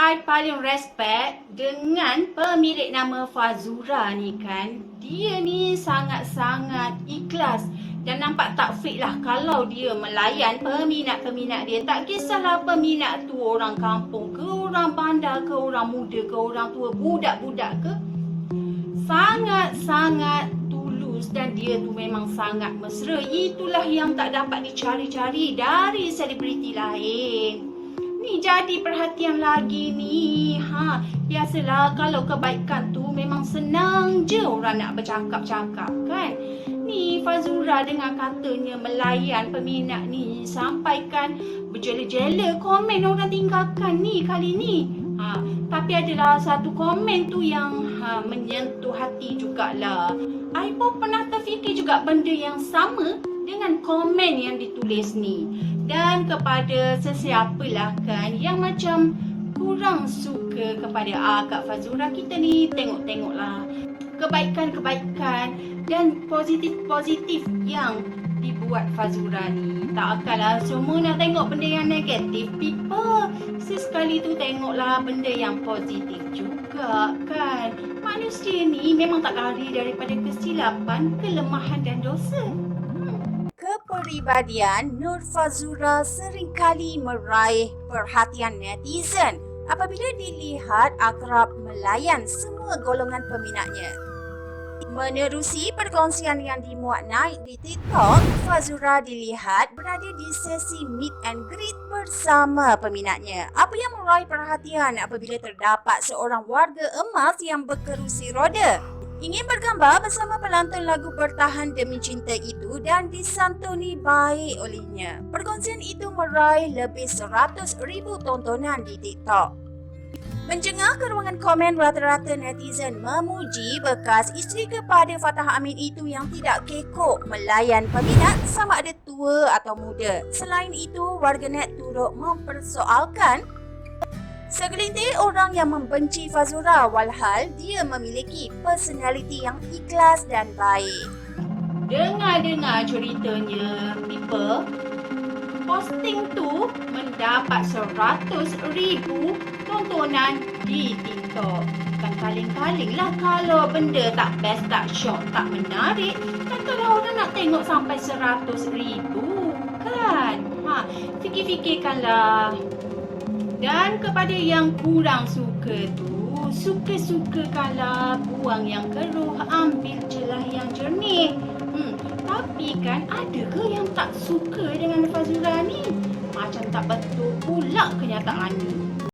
I paling respect dengan pemilik nama Fazura ni kan. Dia ni sangat-sangat ikhlas. Dan nampak tak fake lah kalau dia melayan peminat-peminat dia. Tak kisahlah peminat tu orang kampung ke, orang bandar ke, orang muda ke, orang tua, budak-budak ke. Sangat-sangat tulus dan dia tu memang sangat mesra. Itulah yang tak dapat dicari-cari dari selebriti lain. Ni jadi perhatian lagi ni. Ha, biasalah kalau kebaikan tu memang senang je orang nak bercakap-cakap kan. Ni Fazura dengan katanya melayan peminat ni sampaikan berjela-jela komen orang tinggalkan ni kali ni. Ha, tapi adalah satu komen tu yang ha, menyentuh hati jugalah. I pun pernah terfikir juga benda yang sama dengan komen yang ditulis ni dan kepada sesiapalah kan yang macam kurang suka kepada ah, Kak Fazura kita ni tengok-tengoklah kebaikan-kebaikan dan positif-positif yang dibuat Fazura ni. Tak akanlah semua nak tengok benda yang negatif. People, sesekali tu tengoklah benda yang positif juga kan. Manusia ni memang tak lari daripada kesilapan, kelemahan dan dosa. Kepribadian Nur Fazura seringkali meraih perhatian netizen apabila dilihat akrab melayan semua golongan peminatnya. Menerusi perkongsian yang dimuat naik di TikTok, Fazura dilihat berada di sesi meet and greet bersama peminatnya. Apa yang meraih perhatian apabila terdapat seorang warga emas yang berkerusi roda? Ingin bergambar bersama pelantun lagu Bertahan Demi Cinta itu dan disantuni baik olehnya. Perkongsian itu meraih lebih 100,000 tontonan di TikTok. Menjengah ke ruangan komen rata-rata netizen memuji bekas isteri kepada Fatah Amin itu yang tidak kekok melayan peminat sama ada tua atau muda. Selain itu, warganet turut mempersoalkan Segelintir orang yang membenci Fazura walhal dia memiliki personaliti yang ikhlas dan baik. Dengar-dengar ceritanya, people, posting tu mendapat 100,000 tontonan di TikTok. Kan kaling-kaling lah kalau benda tak best, tak shock, tak menarik. Takkanlah orang nak tengok sampai 100,000 kan? Ha, fikir-fikirkanlah. Dan kepada yang kurang suka tu, suka-sukakanlah buang yang keruh, ambil celah yang jernih. Hmm, tapi kan ada ke yang tak suka dengan Fazura ni? Macam tak betul pula kenyataan ni.